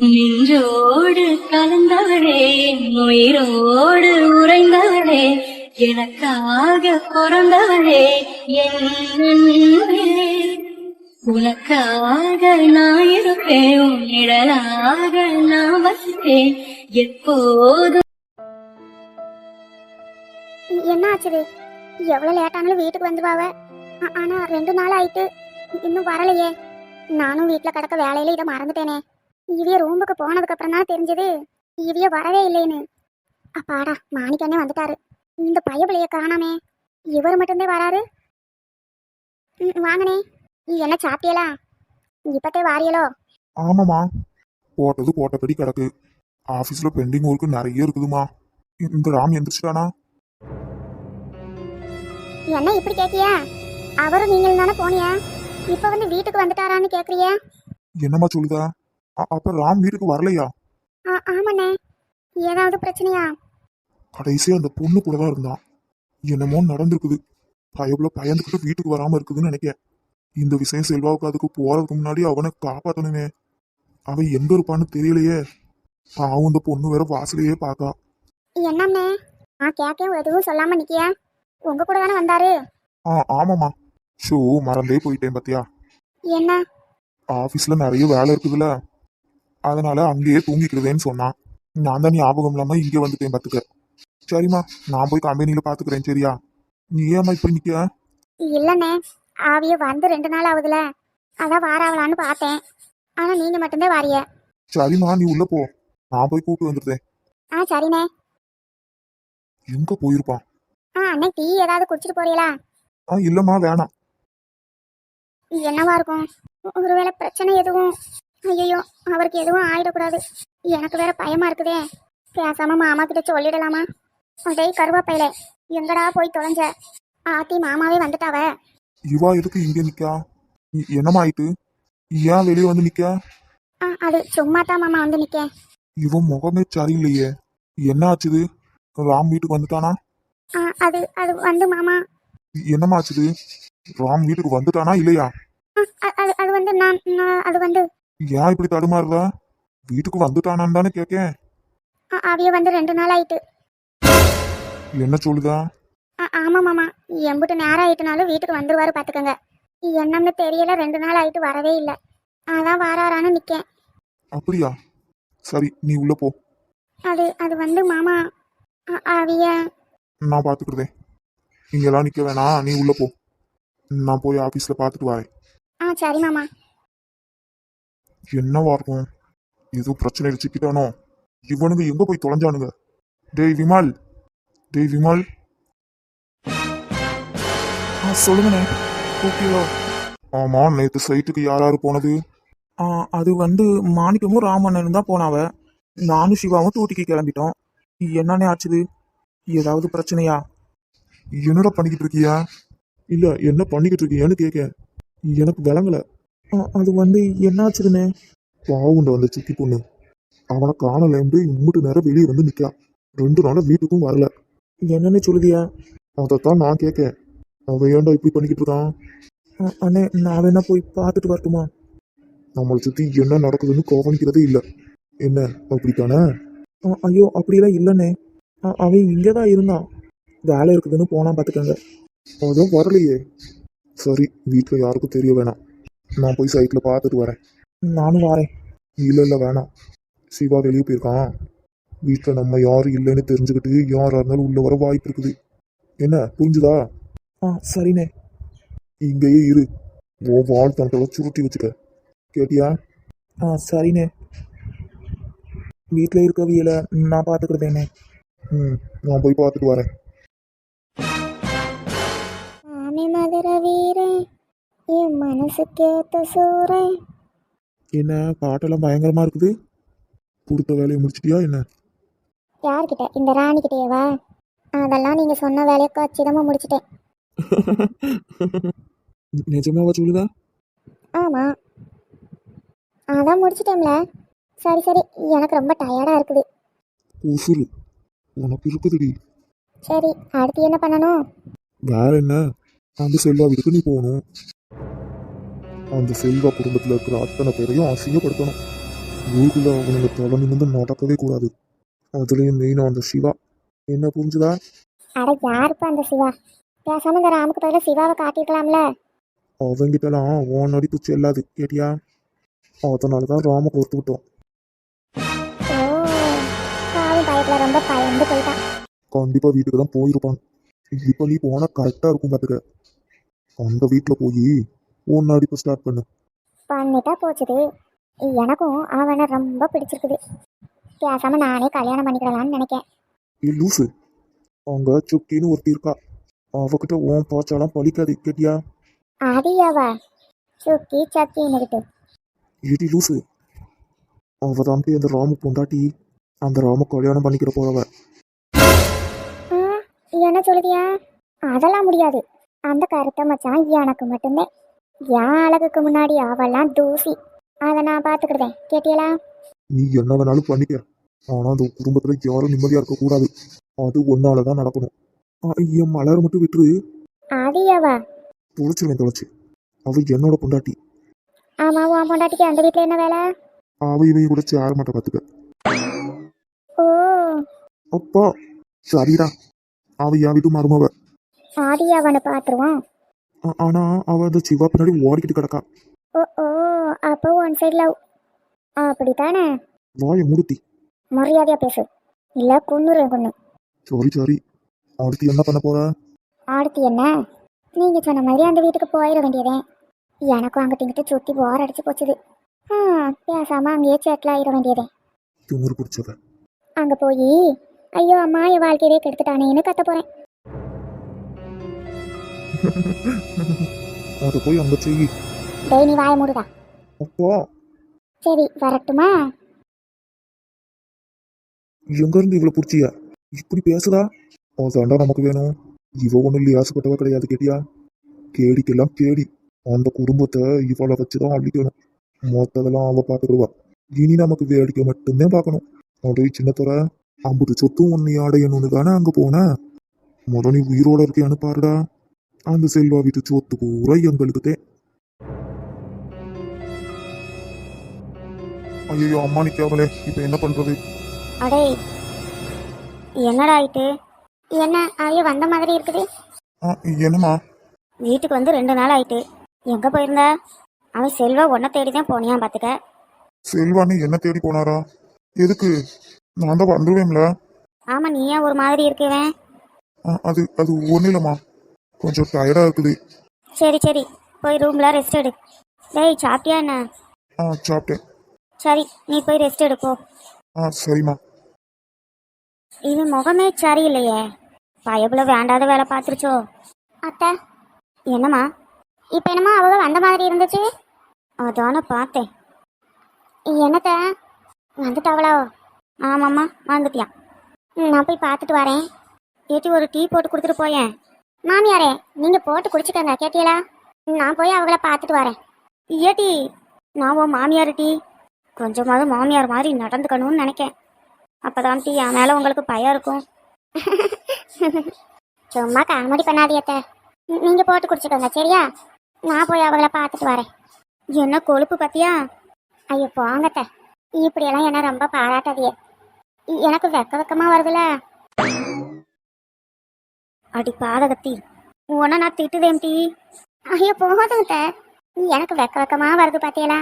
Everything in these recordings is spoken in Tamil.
நெஞ்சோடு கலந்தவளே உயிரோடு உறைந்தவளே எனக்காக பிறந்தவளே என்னே உனக்காக நான் இருப்பேன் உன் நான் வசிப்பேன் எப்போது என்ன ஆச்சுது? எவ்வளவு லேட்டானாலும் வீட்டுக்கு வந்துவாவ ஆ- ஆனா ரெண்டு நாள் ஆயிட்டு இன்னும் வரலையே. நானும் வீட்டுல கிடக்க வேலையில இதை மறந்துட்டேனே. இவிய ரூமுக்கு போனதுக்கு அப்புறம் தான் தெரிஞ்சது. இவிய வரவே இல்லைன்னு. அப்பாடா மாணிக்கண்ணே வந்துட்டாரு. இந்த பைய பிள்ளைய காணாமே. இவர் மட்டும்தான் வராரு. ம், வாங்கண்ணே. நீ என்ன சாப்பிட்டியலா? இப்பத்தே வாரியலோ? ஆமாம்மா. போட்டது போட்டபடி கிடக்கு. ஆஃபீஸில் பெண்டிங் ஒர்க்கு நிறைய இருக்குதுமா இந்த ராம் எந்திரிச்சிட்டானா? என்ன இப்படி கேக்கியா? அவரும் நீங்கள் தானே போனியா? இப்ப வந்து வீட்டுக்கு வந்துட்டாரான்னு கேக்குறியா? என்னம்மா சொல்லுதா? அப்ப ராம் வீட்டுக்கு வரலையா? ஆமாண்ணே. ஏதாவது பிரச்சனையா? கடைசியா அந்த பொண்ணு கூட தான் இருந்தான். என்னமோ நடந்திருக்குது. பயப்புல பயந்துக்கிட்டு வீட்டுக்கு வராம இருக்குதுன்னு நினைக்கிறேன் இந்த விஷயம் செல்வாவுக்கு அதுக்கு போறதுக்கு முன்னாடி அவனை காப்பாத்தணுமே. அவன் எங்க இருப்பான்னு தெரியலையே. பாவம் இந்த பொண்ணு வேற வாசலையே பார்க்கா என்னம்னே நான் கேட்க எதுவும் சொல்லாம நிக்கியா? உங்க கூட தானே வந்தாரு? ஆ ஆமாம்மா. ஷோ மறந்தே போயிட்டேன் பாத்தியா? என்ன? ஆஃபீஸ்ல நிறைய வேலை இருக்குதுல்ல அதனால அங்கேயே தூங்கிக்கிறதேன்னு சொன்னான். நான் தான் ஞாபகம் இல்லாம இங்கே வந்துட்டேன் பார்த்துக்க. சரிம்மா நான் போய் கம்பெனியில பாத்துக்கிறேன் சரியா? நீ ஏம்மா இப்படி நிக்க இல்லண்ணே ஆவிய வந்து ரெண்டு நாள் ஆகுதுல. அதான் வாராவலான்னு பார்த்தேன். ஆனா நீங்க மட்டும்தான் வாரிய. சரிம்மா நீ உள்ள போ. நான் போய் கூப்பிட்டு வந்துருந்தேன் ஆ சரிண்ணே. எங்க போயிருப்பான்? ஆ அண்ணே டீ ஏதாவது குடிச்சிட்டு போறீங்களா? ஆ இல்லம்மா வேணாம். என்னவா இருக்கும்? ஒருவேளை பிரச்சனை எதுவும்? ஐயோ அவருக்கு எதுவும் ஆயிடக்கூடாது. எனக்கு வேற பயமா இருக்குதே. பேசாம மாமா கிட்ட சொல்லிடலாமா? அடே கருவாப்பையில எங்கடா போய் தொலைஞ்ச? ஆத்தி மாமாவே வந்துட்டாவ. இவா எதுக்கு இங்க நிக்கா? என்னம்மா ஆயிட்டு? ஏன் வெளியே வந்து நிக்க? அது சும்மா தான் மாமா வந்து நிக்க. இவன் முகமே சரியில்லையே. என்ன ஆச்சுது? ராம் வீட்டுக்கு வந்துட்டானா? அது அது வந்து மாமா. என்னம்மா ஆச்சுது? ராம் வீட்டுக்கு வந்துட்டானா இல்லையா? அது அது வந்து நான் அது வந்து ஏன் இப்படி தடுமாறுதா வீட்டுக்கு வந்துட்டானான்னு தானே கேக்கேன். ஆ, அவிய வந்து ரெண்டு நாள் ஆயிட்டு. என்ன சொல்லுதா? ஆ, ஆமா மாமா. எம்பிட்டு நேரம் ஆயிட்டுனாலும் வீட்டுக்கு வந்துருவாரு பாத்துக்கோங்க. என்னன்னு தெரியல ரெண்டு நாள் ஆயிட்டு வரவே இல்லை. அதான் வாராரான்னு நிக்கேன். அப்படியா? சரி நீ உள்ள போ. அது அது வந்து மாமா அவிய. நான் பாத்துக்கிறதேன் இங்கெல்லாம் நிக்க வேணாம். நீ உள்ள போ. நான் போய் ஆபீஸ்ல பாத்துட்டு வரேன். ஆ சரி மாமா. என்னவா இருக்கும்? ஏதோ பிரச்சனை சிக்கிட்டானோ இவனுங்க எங்க போய் தொலைஞ்சானுங்க? டேய் விமல். டேய் விமல். ஆ சொல்லுங்கண்ணே. கூப்பிட்டீங்களோ ஆமா நேத்து சைட்டுக்கு யார் யாரு போனது? ஆ அது வந்து மாணிக்கமும் ராமண்ணனும் தான் போனாவ. நானும் சிவாவும் தூட்டிக்கு கிளம்பிட்டோம். என்னண்ணே ஆச்சுது? ஏதாவது பிரச்சனையா? என்னடா பண்ணிக்கிட்டு இருக்கியா? இல்ல என்ன பண்ணிக்கிட்டு இருக்கியான்னு கேட்க எனக்கு விளங்கல. அது வந்து என்ன ஆச்சுதுண்ணே பாவுண்ட வந்த சித்தி பொண்ணு. அவனை காணலேண்டு இம்முட்டு நேரம் வெளியே வந்து நிக்கா. ரெண்டு நாளா வீட்டுக்கும் வரல. என்னன்னு சொல்லுதியா? அதைத்தான் நான் கேட்கேன் அவன் ஏன்டா இப்படி பண்ணிக்கிட்டு இருக்கான் அண்ணே நான் வேணா போய் பார்த்துட்டு வரட்டுமா? நம்மளை சுத்தி என்ன நடக்குதுன்னு கவனிக்கிறதே இல்ல. என்ன அப்படித்தானே? ஆ, ஐயோ அப்படிலாம் இல்லைண்ணே. அவன் இங்கே தான் இருந்தான். வேலை இருக்குதுன்னு போனா பார்த்துக்கங்க. அதான் வரலையே. சரி வீட்டில் யாருக்கும் தெரிய வேணாம். நான் போய் சைட்ல பார்த்துட்டு வரேன். நானும் வரேன். இல்ல இல்ல வேணாம். சிவா வெளியே போயிருக்கான். வீட்டில் நம்ம யாரும் இல்லைன்னு தெரிஞ்சுக்கிட்டு யாரா இருந்தாலும் உள்ள வர வாய்ப்பு இருக்குது. என்ன புரிஞ்சுதா? ஆ சரிண்ணே. இங்கேயே இரு. உன் வாழ்த்தனத்தை சுருட்டி வச்சுக்க. கேட்டியா? ஆ சரிண்ணே. வீட்டில் இருக்கவியல நான் பார்த்துக்கிறதேண்ணே. ம் நான் போய் பார்த்துட்டு வரேன். என் மனசுக்கேத்த சூரே என்ன பாட்டெல்லாம் பயங்கரமா இருக்குது? கொடுத்த வேலையை முடிச்சிட்டியா என்ன? யார்கிட்ட? இந்த ராணி கிட்டேவா அதெல்லாம் நீங்க சொன்ன வேலையை கச்சிதமா முடிச்சிட்டேன். நிஜமாவா சொல்லுதா? ஆமா. அதான் முடிச்சிட்டேன்ல. சரி சரி. எனக்கு ரொம்ப டயர்டா இருக்குது. உசுறு. உனக்கு இருக்குதுடி. சரி அடுத்து என்ன பண்ணணும்? வேற என்ன? அந்த செல்வா வீட்டுக்கு நீ போகணும். அந்த செல்வா குடும்பத்துல இருக்கிற அத்தனை பேரையும் அசிங்கப்படுத்தணும். ஊருக்குள்ள அவனுங்க தொலை நிமிந்து நடக்கவே கூடாது. அதுலயும் மெயினா அந்த சிவா. என்ன புரிஞ்சுதா? அட யாருப்பா அந்த சிவா? பேசாம இந்த ராமுக்கு பதிலா சிவாவை காட்டியிருக்கலாம்ல. அவங்கிட்டலாம் உன் நடிப்பு செல்லாது கேட்டியா? அதனாலதான் ராம கொடுத்து விட்டோம். பயத்துல ரொம்ப பயந்து போயிட்டான். கண்டிப்பா வீட்டுக்கு தான் போயிருப்பான். இப்ப நீ போனா கரெக்டா இருக்கும் பாத்துக்க. அந்த வீட்டுல போய் உன் நடிப்பு ஸ்டார்ட் பண்ணு. பண்ணிட்டா போச்சுது. எனக்கும் அவனை ரொம்ப பிடிச்சிருக்குது. பேசாம நானே கல்யாணம் பண்ணிக்கிடலாம்னு நினைக்கேன். ஏ லூசு. அவங்க சுக்கின்னு ஒருத்தி இருக்கா. அவகிட்ட உன் பாச்சாலாம் பழிக்காது கேட்டியா? அதியாவா சுக்கி சக்கின்னுக்கிட்டு ஏடி லூசு. அவ போய் அந்த ராமு பொண்டாட்டி அந்த ராம கல்யாணம் பண்ணிக்கிற போறவ. என்ன சொல்லுதியா? அதெல்லாம் முடியாது. அந்த கருத்தை மச்சான் எனக்கு மட்டும்தான். என் அழகுக்கு முன்னாடி அவெல்லாம் தூசி? அதை நான் பார்த்துக்கிடுதேன் கேட்டியலா? நீ என்ன வேணாலும் பண்ணிக்க. ஆனா அந்த குடும்பத்துல யாரும் நிம்மதியா இருக்க கூடாது. அது ஒன்னாலதான் நடக்கணும். என் மலர் மட்டும் விட்டுரு. அதியாவா தொலைச்சிருவேன் தொலைச்சு. அவ என்னோட பொண்டாட்டி. ஆமா உன் பொண்டாட்டிக்கு அந்த வீட்டில் என்ன வேலை? அவ இவைய கூட சேர மாட்ட பாத்துக்க. ஓ. அப்பா சரிடா. அவ என் வீட்டு மருமவ. ஆதியாவனை பார்த்துருவோம் ஆ- ஆனா அவ அந்த சிவா பின்னாடி ஓடிக்கிட்டு கிடக்கா. ஓ ஓ அப்போ ஒன் சைடு லவ் அப்படித்தானே? வாய மூடுத்தி. மரியாதையா பேசு. இல்ல குன்னுறேன் குன்னு. சாரி சாரி அடுத்து என்ன பண்ண போற? அடுத்து என்ன? நீங்க சொன்ன மாதிரி அந்த வீட்டுக்கு போயிட வேண்டியதே. எனக்கும் அங்கிட்டு இங்கிட்டு சுத்தி போர் அடிச்சு போச்சுது. பேசாம அங்கேயே செட்டில் ஆயிட வேண்டியதே. திமுரு பிடிச்சவ. அங்க போய் ஐயோ அம்மா என் வாழ்க்கையவே கெடுத்துட்டானேன்னு கத்த போறேன். அதை போய் அங்க செய். டேய் நீ வாய மூடுடா. அப்பா. சரி வரட்டுமா? எங்க இருந்து இவ்வளவு பிடிச்சிய? இப்படி பேசுதா அதாண்டா நமக்கு வேணும். இவ ஒண்ணும் இல்லையா ஆசைப்பட்டவ கிடையாது கேட்டியா? கேடிக்கெல்லாம் கேடி. அந்த குடும்பத்தை இவளை வச்சுதான் அழிக்கணும். மொத்ததெல்லாம் அவ பாத்துக்கிடுவா. இனி நமக்கு வேடிக்கை மட்டும்தான் பார்க்கணும். அப்படியே சின்னத்தோர அம்புட்டு சொத்தும் உன்னை அடையணும்னு தானே அங்க போன? முத நீ உயிரோட இருக்கியான்னு பாருடா. அந்த செல்வா வீட்டு சொத்து பூரா எங்களுக்கு தே ஐயோ அம்மா நிக்காமலே. இப்ப என்ன பண்றது? அடே என்னடா ஆயிட்டு என்ன ஐயோ வந்த மாதிரி இருக்குது. ஆ, என்னம்மா? வீட்டுக்கு வந்து ரெண்டு நாள் ஆயிட்டு. எங்க போயிருந்த? அவன் செல்வா உன்னை தேடி தான் போனியான் பாத்துக்க. செல்வான்னு என்ன தேடி போனாரா? எதுக்கு? நான் தான் வந்துருவேன்ல. ஆமா நீ ஏன் ஒரு மாதிரி இருக்குவேன்? ஆ, அது அது ஒன்றும் இல்லைம்மா. கொஞ்சம் டயர்டாக இருக்குது. சரி சரி. போய் ரூம்ல ரெஸ்ட் எடு. டேய் சாப்பிட்டியா என்ன? ஆ சாப்பிட்டேன். சரி நீ போய் ரெஸ்ட் எடுப்போ. ஆ சரிம்மா. இது முகமே சரியில்லையே. பயபுல வேண்டாத வேலை பார்த்துருச்சோ. அத்தை என்னம்மா? இப்போ என்னம்மா அவங்க வந்த மாதிரி இருந்துச்சு? அதான பார்த்தேன். என்னத்த? வந்துட்டாவளோ? ஆமாம்மா வந்துட்டியா. நான் போய் பார்த்துட்டு வரேன். ஏட்டி ஒரு டீ போட்டு கொடுத்துட்டு போயேன். மாமியாரே நீங்கள் போட்டு குடிச்சுக்கங்க கேட்டீங்களா? நான் போய் அவங்கள பார்த்துட்டு வரேன். ஏட்டி நான் உன் மாமியார் டீ. கொஞ்சமாவது மாமியார் மாதிரி நடந்துக்கணும்னு நினைக்கேன். அப்பதான் டீ என் மேலே உங்களுக்கு பயம் இருக்கும். சும்மா காமெடி பண்ணாதியத்த நீங்க போட்டு குடிச்சுக்கோங்க சரியா? நான் போய் அவங்கள பார்த்துட்டு வரேன். என்ன கொழுப்பு பத்தியா? ஐயோ போங்கத்த இப்படியெல்லாம் என்ன ரொம்ப பாராட்டாதியே எனக்கு வெக்க வெக்கமா வருதுல. அடி பாதகத்தி உன்னை நான் திட்டுதேன் டீ. ஐயோ போகாதுங்க எனக்கு வெக்க வெக்கமா வருது பாத்தியலா?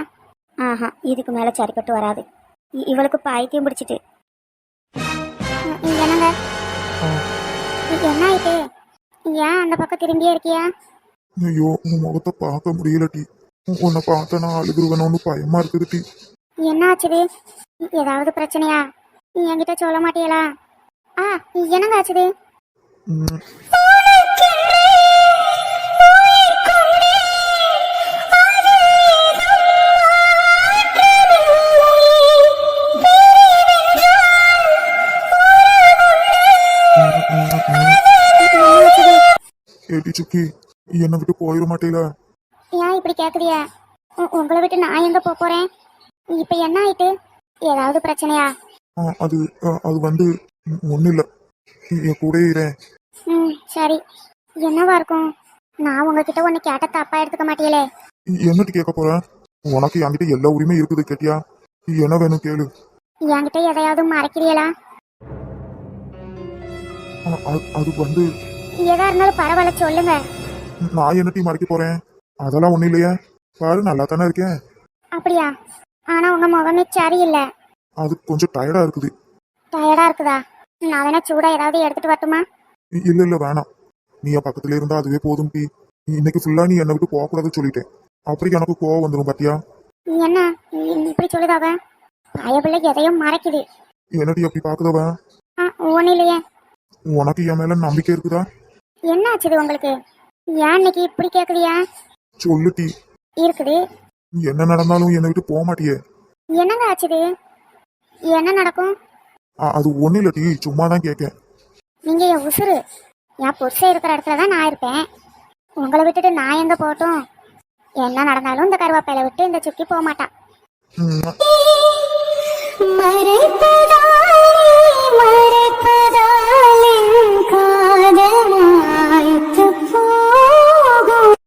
ஆஹா இதுக்கு மேல சரிப்பட்டு வராது. இவளுக்கு பைத்தியம் பிடிச்சிட்டு. என்னங்க? என்ன ஆயிட்டு? ஏன் அந்த பக்கம் திரும்பியே இருக்கியா? ஐயோ உன் முகத்தை பார்க்க முடியல டி. உன்னை பார்த்தா நான் அழுகுருவேணும்னு பயமா இருக்குது டி. என்ன ஆச்சுது? ஏதாவது பிரச்சனையா? நீ என்கிட்ட சொல்ல மாட்டியலா? ஆ என்னங்க ஆச்சுது? ஏடி சுக்கி என்னை விட்டு போயிட மாட்டேல. ஏன் இப்படி கேக்குறிய? உங்களை விட்டு நான் எங்க போப் போறேன்? இப்ப என்ன ஆயிட்டு? ஏதாவது பிரச்சனையா? அது அது வந்து ஒன்றும் இல்லை என் கூட ம் சரி. என்னவா இருக்கும்? நான் உங்ககிட்ட ஒன்னு கேட்ட தப்பா எடுத்துக்க மாட்டீங்களே என்னட்டு கேட்க போற? உனக்கு என்கிட்ட எல்லா உரிமையும் இருக்குது கேட்டியா? என்ன வேணும் கேளு. என்கிட்ட எதையாவது மறைக்கிறீங்களா அ- அ- அது வந்து எதா இருந்தாலும் பரவாயில்ல சொல்லுங்க. நான் என்ன டீ மறைக்க போறேன்? அதெல்லாம் ஒண்ணும் இல்லையே. பாரு நல்லா தானே இருக்கேன். அப்படியா? ஆனா உங்க முகமே சரியில்லை. அது கொஞ்சம் டயர்டா இருக்குது. டயர்டா இருக்குதா? நான் வேணா சூடா ஏதாவது எடுத்துட்டு வரட்டுமா? இல்ல இல்ல வேணாம். நீ என் பக்கத்துல இருந்தா அதுவே போதும் டீ. இன்னைக்கு ஃபுல்லா நீ என்னை விட்டு போகக்கூடாதுன்னு சொல்லிட்டேன். அப்புறம் எனக்கு கோவம் வந்துடும் பாத்தியா? என்ன? இப்படி சொல்லுதாவ பயபிள்ளை எதையும் மறைக்குது. என்னடி அப்படி பாக்குதவ ஒன்றும் இல்லையே. உனக்கு என் மேல நம்பிக்கை இருக்குதா? என்ன ஆச்சுது உங்களுக்கு? ஏன் இன்னைக்கு இப்படி கேக்குதியா சொல்லு டீ. இருக்குது. என்ன நடந்தாலும் என்னை விட்டு போக மாட்டியே. என்னங்க ஆச்சுது? என்ன நடக்கும்? அது ஒண்ணு இல்ல டீ. சும்மா தான் கேட்கேன் நீங்க என் உசுறு. என் புருஷன் இருக்கிற இடத்துல தான் நான் இருப்பேன். உங்களை விட்டுட்டு நான் எங்க போட்டும் என்ன நடந்தாலும் இந்த கருவாப்பையில விட்டு இந்த சுக்கி போக மாட்டான். மறைப்பதாய் மறைப்பதாய்